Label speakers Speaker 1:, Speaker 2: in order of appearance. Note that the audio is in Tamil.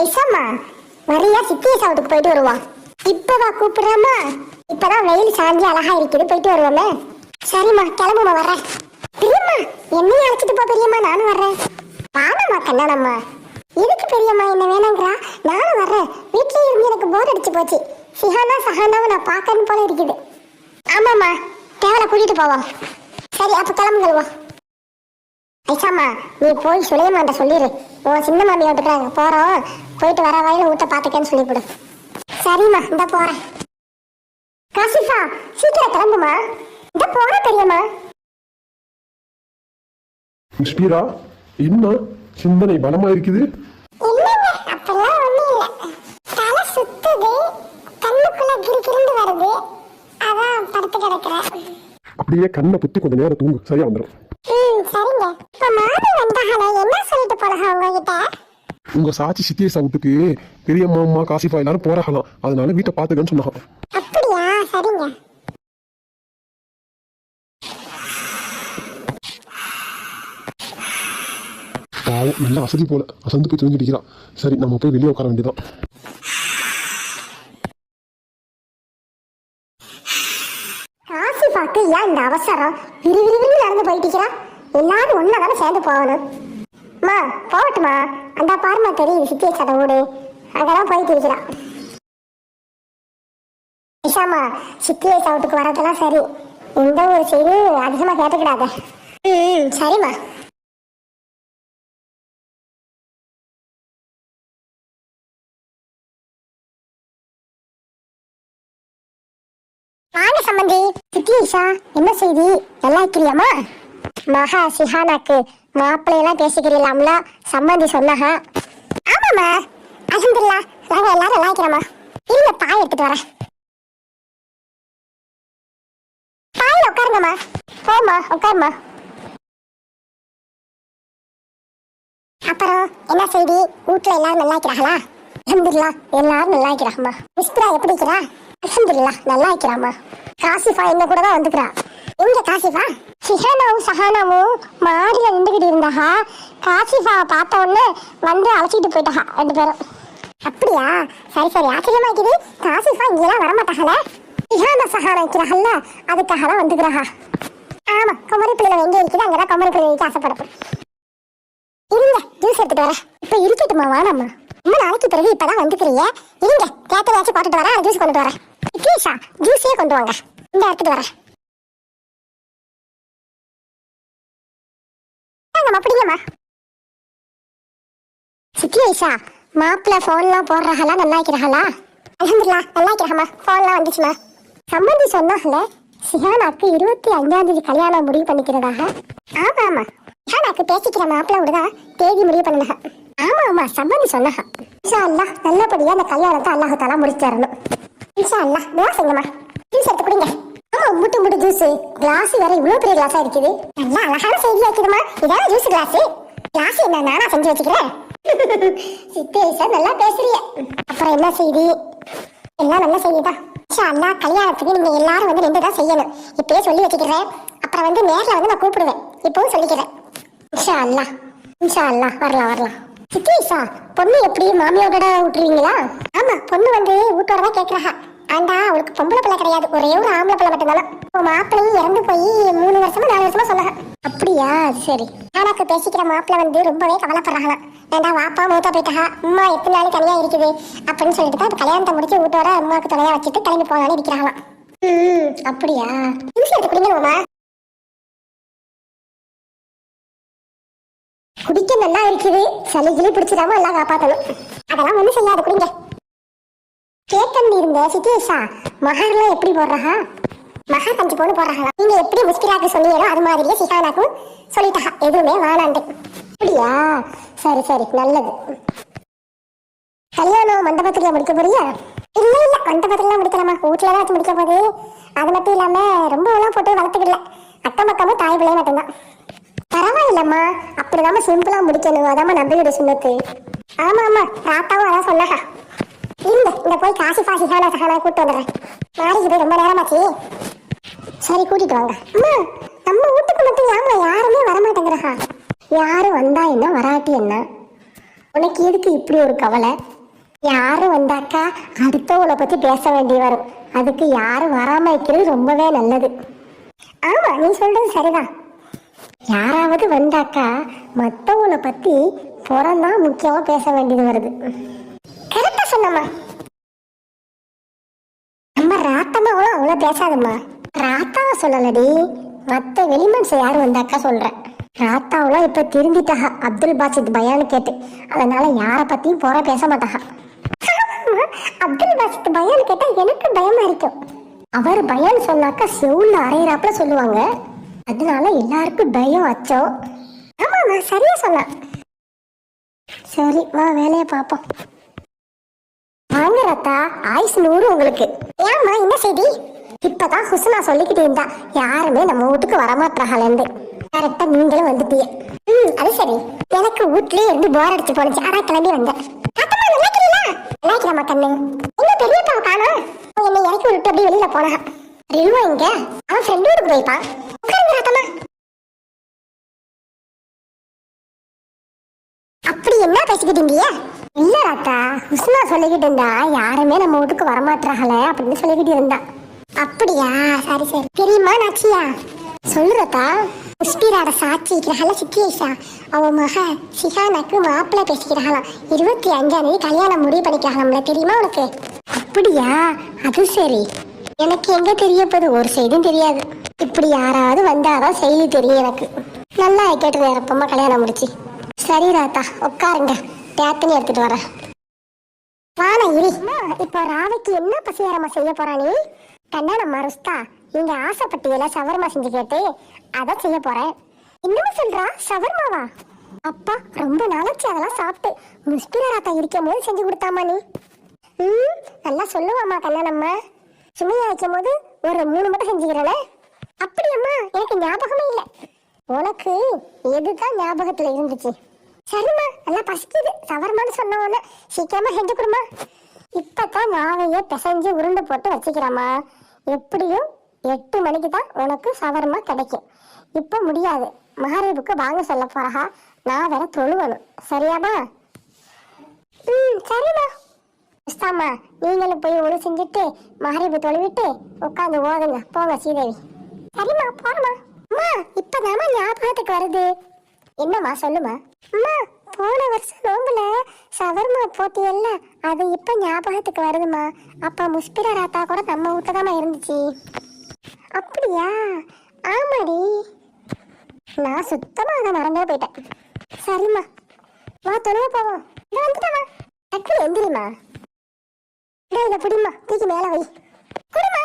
Speaker 1: ஐசாமா வரியா சித்திய சாவத்துக்கு போயிட்டு வருவோம் இப்பவா கூப்பிடுறாமா இப்பதான் வெயில் சாஞ்சி அழகா இருக்குது போயிட்டு வருவோமே. சரிம்மா கிளம்புமா வர்றேன். பெரியம்மா என்னையும் அழைச்சிட்டு போ பெரியம்மா நானும் வர்றேன். வானம்மா கண்ணனம்மா எதுக்கு பெரியம்மா என்ன வேணுங்கிறா? நானும் வர்றேன். வீட்லயே இருந்து எனக்கு போர் அடிச்சு போச்சு. சிஹானா சஹானாவை நான் பார்க்கணும் போல இருக்குது. ஆமாம்மா தேவலை கூட்டிட்டு போவோம். சரி அப்போ கிளம்புங்கள்வா. ஐசாமா நீ போய் சுலைமான்ட்ட சொல்லிடு உன் சின்ன மாமி வந்துட்டாங்க போறோம் போயிட்டு வர வயல ஊட்ட பாத்துக்கன்னு சொல்லிவிடு. சரிம்மா இந்த போறேன். காசிஃபா சீக்கிரம் கிளம்புமா? இந்த போறேன் பெரியம்மா
Speaker 2: முஷ்பீரா என்ன சிந்தனை பலமா இருக்குது?
Speaker 1: அப்பெல்லாம் ஒண்ணும் இல்ல. தலை சுத்துது கண்ணுக்குள்ள கிருகிருந்து வருது. அதான் படுத்து கிடக்குறேன்.
Speaker 2: அப்படியே கண்ணை புத்தி கொஞ்ச நேரம் தூங்கு. சரியா வந்துடும் உங்க சாட்சி சித்தியேசா வீட்டுக்கு பெரிய மாமா காசிஃபா எல்லாரும் போறாங்களாம். அதனால வீட்டை பாத்துக்கன்னு சொன்னாங்க.
Speaker 1: அப்படியா? சரிங்க.
Speaker 2: பாவம் நல்லா அசதி போல அசந்து போய் தூங்கிட்டு சரி நம்ம போய் வெளியே உட்கார வேண்டியதான்
Speaker 1: காசு பார்த்து ஏன் இந்த அவசரம்? விறுவிறுவிறு நடந்து போயிட்டுக்கிறா எல்லாரும் ஒன்னா தானே சேர்ந்து போகணும். மா போகட்டுமா? அந்த பாருமா தெரியுது சித்தி சட வீடு அங்கதான் போயிட்டு இருக்கிறான் இஷாமா சித்தி சவுட்டுக்கு வரதெல்லாம் சரி. எந்த ஒரு செய்தி அதிகமா கேட்டுக்கிடாத. ம் சரிம்மா. வாங்க சம்பந்தி. சித்தி ஈஷா என்ன செய்தி? நல்லா இருக்கிறியாமா மகா சிஹானாக்கு மாப்பிள்ளையெல்லாம் பேசிக்கிறீங்களாம்ல சம்பந்தி சொன்னாக. ஆமாம்மா. அலமதுல்லா நாங்கள் எல்லாரும் நல்லா இருக்கிறோமா பாய் எடுத்துட்டு வரேன். பாயில் உட்காருங்கம்மா. போம்மா உட்காருமா அப்புறம் என்ன செய்தி? வீட்டுல எல்லாரும் நல்லா இருக்கிறாங்களா? அலமதுல்லா எல்லாரும் நல்லா இருக்கிறாங்கம்மா. மிஸ்பிரா எப்படி இருக்கிறா? அலமதுல்லா நல்லா இருக்கிறாம்மா காசிஃபா என்ன கூட தான் வந்துக்கிறா. எங்க காசிஃபா? சிஹானாவும் சஹானாவும் மாடியில் நின்றுகிட்டு இருந்தாக காசிஃபாவை பார்த்த உடனே வந்து அழைச்சிட்டு போயிட்டாங்க ரெண்டு பேரும். அப்படியா? சரி சரி ஆச்சரியமா இருக்குது. காசிஃபா இங்கெல்லாம் வரமாட்டாங்களே? சிஹானா சஹானா இருக்கிறாங்கல்ல அதுக்காக தான் வந்துக்கிறாஹா. ஆமா குமரி பிள்ளைகள் எங்கே இருக்குது அங்கே தான் குமரி பிள்ளை ஆசைப்படும் இருங்க ஜூஸ் எடுத்துட்டு வரேன். இப்போ இருக்கட்டுமா வேணாம்மா ரொம்ப நாளைக்கு பிறகு இப்பதான் வந்துக்கிறீங்க இருங்க கேட்டதாச்சும் போட்டுட்டு வரேன் ஜூஸ் கொண்டு வரேன். விக்னேஷா ஜூஸே கொண்டு வாங்க. இந்த எடுத்துட்டு வரேன். வாங்கம்மா பிடிங்கம்மா சிக்னேஷா மாப்பிள்ள ஃபோன்லாம் போடுறாங்களா நல்லா இருக்கிறாங்களா அலமதுல்லா நல்லா இருக்கிறாம்மா ஃபோன்லாம் வந்துச்சுமா சம்மந்தி சொன்னாங்களே சிஹானாக்கு இருபத்தி அஞ்சாம் தேதி கல்யாணம் முடிவு பண்ணிக்கிறதாக? ஆமா ஆமா சிஹானாக்கு பேசிக்கிற மாப்பிள்ள விடதான் தேதி முடிவு பண்ணாங்க ஆமா ஆமா சம்மந்தி சொன்னாங்க. இன்ஷா அல்லாஹ் நல்லபடியா அந்த கல்யாணத்தை அல்லாஹ் தாலா முடிச்சு தரணும் இன்ஷா அல்லாஹ் துவா செய்யுங்கம்மா. ஜூஸ் எடுத்து குடிங்க. ஆமா முட்டு முட்டு ஜூஸ் கிளாஸ் வேற இவ்வளவு பெரிய கிளாஸா இருக்குது. நல்லா அழகான செய்தி வைக்குதுமா இதான் ஜூஸ் கிளாஸ் கிளாஸ் என்ன நானா செஞ்சு வச்சுக்கிறேன். சித்தேஷா நல்லா பேசுறிய. அப்புறம் என்ன செய்தி? எல்லாம் நல்ல செய்திதான். இன்ஷா அல்லாஹ் கல்யாணத்துக்கு நீங்க எல்லாரும் வந்து ரெண்டு தான் செய்யணும். இப்பயே சொல்லி வச்சுக்கிறேன். அப்புறம் வந்து நேரில் வந்து நான் கூப்பிடுவேன். இப்பவும் சொல்லிக்கிறேன். இன்ஷா அல்லாஹ் இன்ஷா அல்லா வரலாம் வரலாம். சித்தேஷா பொண்ணு எப்படி மாமியோட விட்டுருவீங்களா? ஆமா பொண்ணு வந்து வீட்டோட தான் கேட்கறாங்க ஆண்டா அவளுக்கு பொம்பளை பிள்ளை கிடையாது. ஒரே ஒரு ஆம்பளை பிள்ளை மட்டும்தான்? இப்போ மாப்பிள்ளையும் இறந்து போய் மூணு வருஷமா நாலு வருஷமா சொன்னாங்க அப்படியா? சரி. ஆனாக்கு பேசிக்கிற மாப்பிள்ளை வந்து ரொம்பவே கவலைப்படுறாங்களாம் ஏண்டா வாப்பா மூத்தா போயிட்டா அம்மா எத்தனை நாள் தனியா இருக்குது. அப்படின்னு சொல்லிட்டு தான் கல்யாணத்தை முடிச்சு வீட்டோட அம்மாவுக்கு துணையா வச்சுட்டு கிளம்பி போகலான்னு இருக்கிறாங்களாம். ம் அப்படியா? ஜூஸ் எடுத்து குடிங்க குடிக்க நல்லா இருக்குது. சளி கிளி பிடிச்சிடாம எல்லாம் காப்பாத்தணும். அதெல்லாம் ஒண்ணும் செய்யாது குடிங்க. கேட்கணும் இருந்த சித்தேஷா மகார்லாம் எப்படி போடுறாங்க மகா கஞ்சி போன்னு போடுறாங்களா? நீங்க எப்படி முஸ்கிராக்கு சொன்னீங்களோ அது மாதிரியே சிஹானாக்கும் சொல்லிட்டா. எதுவுமே வானாண்டு அப்படியா? சரி சரி நல்லது. கல்யாணம் மண்டபத்துல முடிக்க போறியா? இல்ல இல்ல மண்டபத்துல முடிக்கலாமா வீட்டுல தான் வச்சு முடிக்க போகுது. அது மட்டும் இல்லாம ரொம்ப எல்லாம் போட்டு வளர்த்துக்கல அக்கம் பக்கமும் தாய் பிள்ளைய மட்டும்தான். பரவாயில்லம்மா. அப்படிதாம்மா சிம்பிளா முடிக்கணும். அதாம்மா நம்பியோட சொன்னது ஆமா ஆமா ராத்தாவும் அதான் சொன்னாக்கா இந்த இந்த போய் காசி பாசி சானா சகானா கூட்டு வந்துடுறேன். மாடிக்கு போய் ரொம்ப நேரமாச்சு. சரி கூட்டிட்டு வாங்க. அம்மா நம்ம வீட்டுக்கு மட்டும் ஏமா யாருமே வரமாட்டேங்கிறா. யாரும் வந்தா என்ன வராட்டி என்ன? உனக்கு எதுக்கு இப்படி ஒரு கவலை? யாரும் வந்தாக்கா அடுத்தவங்களை பத்தி பேச வேண்டி வரும். அதுக்கு யாரும் வராம இருக்கிறது ரொம்பவே நல்லது. ஆமா நீ சொல்றது சரிதான். யாராவது வந்தாக்கா மத்தவங்களை பத்தி புறம்தான் முக்கியமா பேச வேண்டியது வருது. கரெக்டா சொன்னம்மா. நம்ம ராத்தம்மாவும் அவ்வளோ பேசாதம்மா. ராத்தாவை சொல்லலடி. மற்ற வெளிமன்ஸ் யாரும் வந்தாக்கா சொல்றேன் ராத்தாவெல்லாம் இப்போ திரும்பிட்டாக அப்துல் பாசித் பயான்னு கேட்டு. அதனால யாரை பத்தியும் போற பேச மாட்டாக அப்துல் பாசித் பயான்னு கேட்டா எனக்கு பயமா இருக்கும் அவர் பயான் சொன்னாக்கா செவுல அரையிறாப்புல சொல்லுவாங்க. அதனால எல்லாருக்கும் பயம் வச்சோம் ஆமாம் சரியா சொன்னா. சரி வா வேலையை பார்ப்போம். வாங்க ரத்தா ஆயுசு நூறு உங்களுக்கு. ஏம்மா என்ன செய்தி? இப்பதான் ஹுசனா சொல்லிக்கிட்டு இருந்தா. யாருமே நம்ம வீட்டுக்கு வரமாட்டாங்கலேருந்து கரெக்டா நீங்களும் வந்துட்டீங்க. ம் அது சரி. எனக்கு வீட்லயே இருந்து போர் அடிச்சு போனச்சு அதான் கிளம்பி வந்தேன். நினைக்கிறேன் நல்லா இருக்கிறீங்களா? நல்லா இருக்கிறாம்மா கண்ணு. எங்க பெரியப்பாவை காணோம்? என்னை இறக்கி விட்டு அப்படியே வெளியில போனா ரில்வா இங்க அவன் ஃப்ரெண்டு ஊருக்கு போய்ப்பான். உட்காருங்க ரத்தமா அப்படி என்ன பேசிக்கிட்டீங்க இல்ல ராத்தா ஹுஸ்னா சொல்லிக்கிட்டு இருந்தா யாருமே நம்ம வீட்டுக்கு வரமாட்டாங்களே அப்படின்னு சொல்லிக்கிட்டு இருந்தா. அப்படியா? சரி சரி. தெரியுமா நாச்சியா? சொல்லுறதா ராத்தா சாட்சி சாட்சி இருக்கிறாங்கள சித்தியேஷா. அவ மக சிஹானாக்கு மாப்பிள்ளை பேசிக்கிறாங்களாம் இருபத்தி அஞ்சாம் தேதி கல்யாணம் முடிவு பண்ணிக்கிறாங்களாம்ல தெரியுமா உனக்கு? அப்படியா? அது சரி. எனக்கு எங்க தெரிய போகுது? ஒரு செய்தியும் தெரியாது. இப்படி யாராவது வந்தாதான் செய்தி தெரியும் எனக்கு. நல்லா கேட்டது வேறப்பமா கல்யாணம் முடிச்சு? சரி ராத்தா உட்காருங்க. பேத்தனி எடுத்துட்டு வரேன் வாண இரு. இப்போ ராவைக்கு என்ன பசியாரமா செய்ய போறா நீ? கண்ணாடம்மா ருஸ்தா நீங்க ஆசைப்பட்டியல சவர்மா செஞ்சு கேட்டு அதான் செய்ய போறேன். என்னமா சொல்றா சவர்மாவா? அப்பா ரொம்ப நாளாச்சு அதெல்லாம் சாப்பிட்டு. முஸ்பிரா ராத்தா இருக்கும் போது செஞ்சு கொடுத்தாமா நீ? ம் நல்லா சொல்லுவாம்மா கல்யாணம்மா. சுமையா வைக்கும் போது ஒரு மூணு மட்டும் செஞ்சுக்கிறேனே. அப்படியம்மா எனக்கு ஞாபகமே இல்லை. உனக்கு எதுதான் ஞாபகத்துல இருந்துச்சு? சரிம்மா நல்லா பசிக்குது. சவர்மான்னு சொன்ன உடனே சீக்கிரமா செஞ்சு கொடுமா இப்பதான் மாவையே பிசைஞ்சு உருண்டு போட்டு வச்சுக்கிறேம்மா. எப்படியும் எட்டு மணிக்கு தான் உனக்கு சவர்மா கிடைக்கும். இப்போ முடியாது. மகாரீபுக்கு வாங்க சொல்ல போறா. நான் வேற தொழுவணும். சரியாமா ம் சரிம்மா. உஸ்தாமா நீங்களும் போய் ஒழு செஞ்சுட்டு மகரிப்பு தொழுவிட்டு உட்காந்து ஓதுங்க. போங்க சீதேவி சரிம்மா போறமா அம்மா இப்பதாம்மா ஞாபகத்துக்கு வருது. என்னம்மா சொல்லுமா அம்மா போன வருஷம் நோம்புல சவர்மா போட்டியல்ல அது இப்ப ஞாபகத்துக்கு வருதுமா அப்ப முஸ்பிரா ராத்தா கூட நம்ம வீட்டுல இருந்துச்சு. அப்படியா? ஆமாடி. நான் சுத்தமா அதை மறந்தே போயிட்டேன். சரிம்மா. வா தொழுவ போவோம். இதோ வந்துட்டமா டக்குனு எந்திரிமா இதை பிடிமா தூக்கி மேலே வை. குடுமா